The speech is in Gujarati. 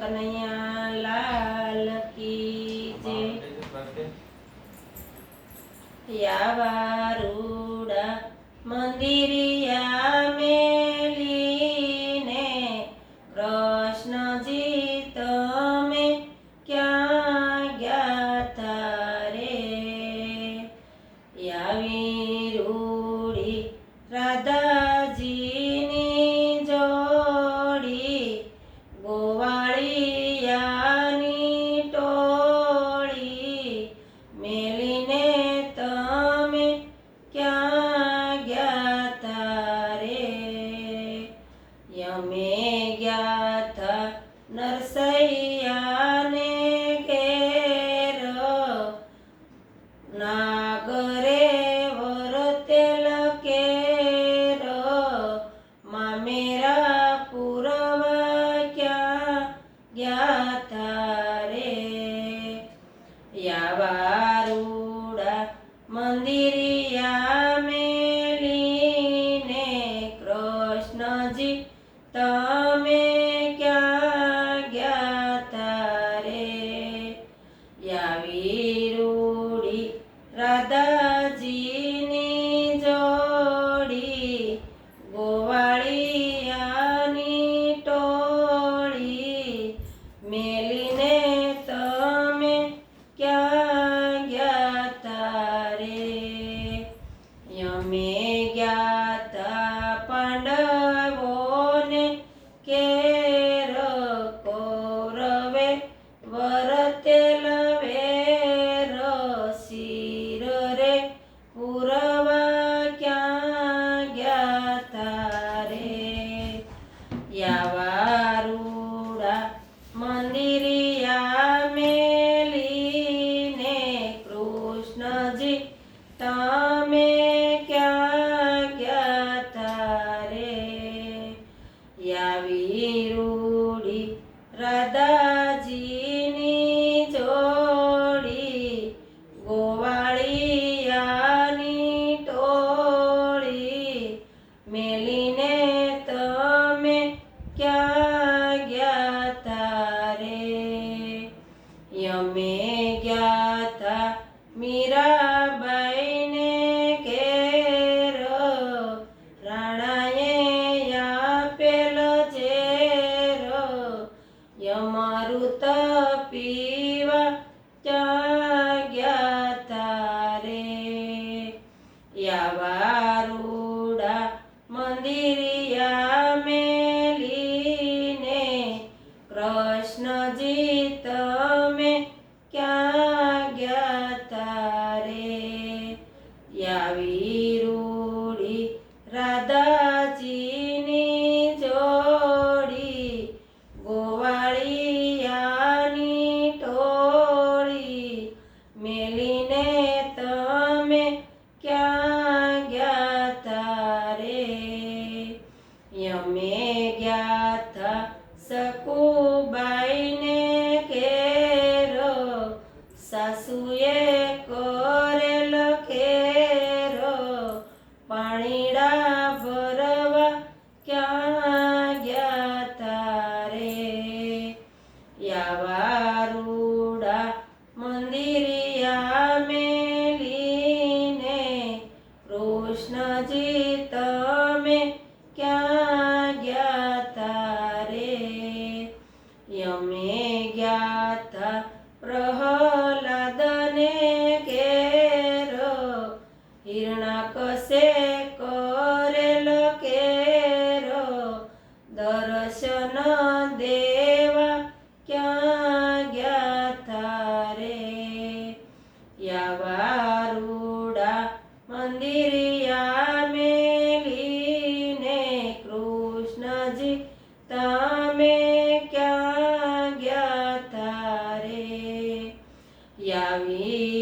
કનૈયા લાલ કી જય યાવારુડા મંદિરિયા વરતેલ વેર શિર રે પુરવા ક્યાં ગયા તારે યાવારુડા મંદિરિયા મેલીને કૃષ્ણજી તમે રાધાજીની જોડી ગોવાળિયાની ટોળી મેલીને તમે ક્યાં ગયા તારે યમે ગયા તા મીરાબાઈને યમરુત પીવા સાસુએ કરેલ ખેર પાણીડા ભરવા ક્યાં ગયા તારે યાવારુડા મંદિરિયા મેલીને કૃષ્ણજી તમે ક્યાં ગયા તારે યમે ગયા તા પ્રહલાદને યાવારુડા મંદિરિયા મેલીને કૃષ્ણજી તમે ક્યાં ગયા તારે યાવી